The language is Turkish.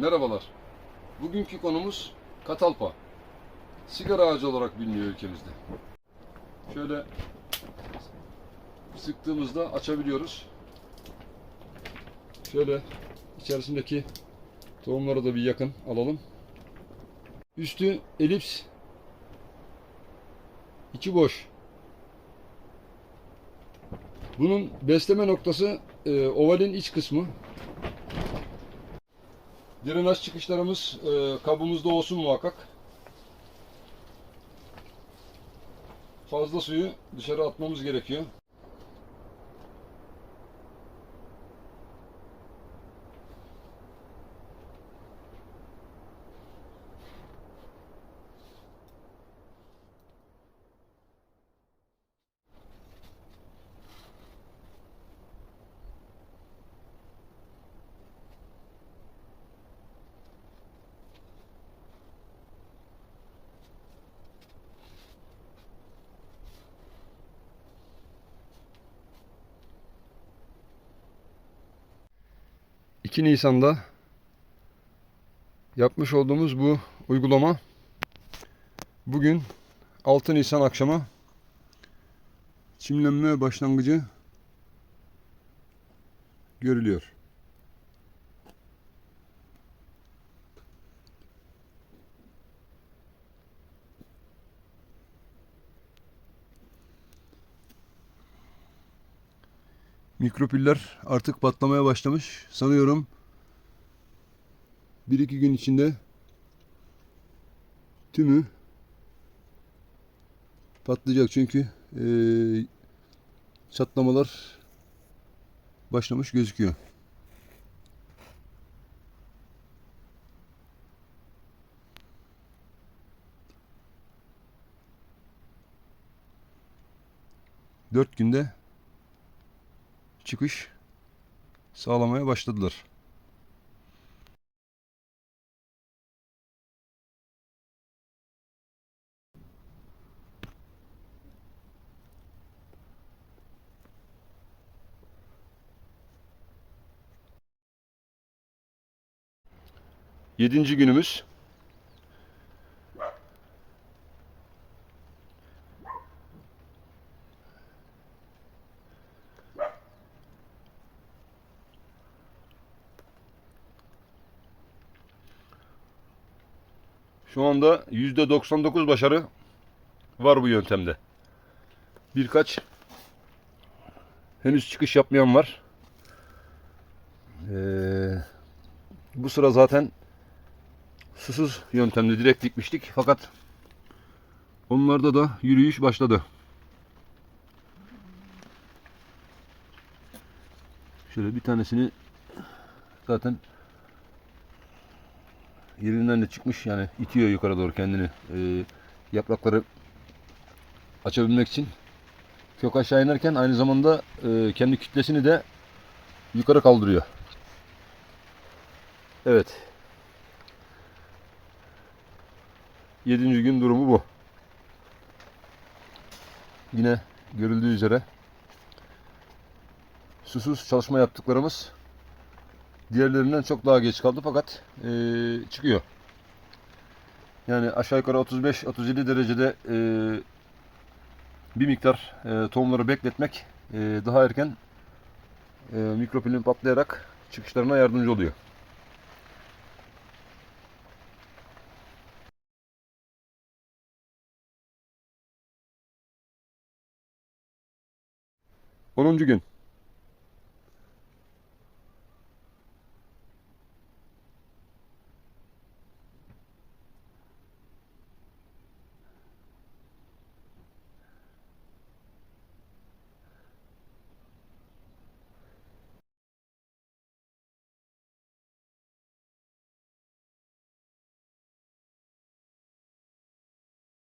Merhabalar. Bugünkü konumuz Katalpa. Sigara ağacı olarak biliniyor ülkemizde. Şöyle sıktığımızda açabiliyoruz. Şöyle içerisindeki tohumları da bir yakın alalım. Üstü elips, içi boş. Bunun besleme noktası e, ovalin iç kısmı. Drenaj çıkışlarımız e, kabımızda olsun muhakkak. Fazla suyu dışarı atmamız gerekiyor. ...2 Nisan'da... ...yapmış olduğumuz bu uygulama... ...bugün 6 Nisan akşamı... ...çimlenme başlangıcı... ...görülüyor. Mikropiller artık patlamaya başlamış. Sanıyorum bir iki gün içinde tümü patlayacak çünkü eee, çatlamalar başlamış gözüküyor. Dört günde çıkış sağlamaya başladılar. Yedinci günümüz. Şu anda %99 başarı var bu yöntemde. Birkaç henüz çıkış yapmayan var. Ee, bu sıra zaten susuz yöntemle direkt dikmiştik. Fakat onlarda da yürüyüş başladı. Şöyle bir tanesini zaten yerinden de çıkmış yani itiyor yukarı doğru kendini. Ee, yaprakları açabilmek için kök aşağı inerken aynı zamanda e, kendi kütlesini de yukarı kaldırıyor. Evet. Yedinci gün durumu bu. Yine görüldüğü üzere susuz çalışma yaptıklarımız diğerlerinden çok daha geç kaldı fakat e, çıkıyor. Yani aşağı yukarı 35-37 derecede e, bir miktar e, tohumları bekletmek e, daha erken e, mikropilin patlayarak çıkışlarına yardımcı oluyor. Onuncu gün.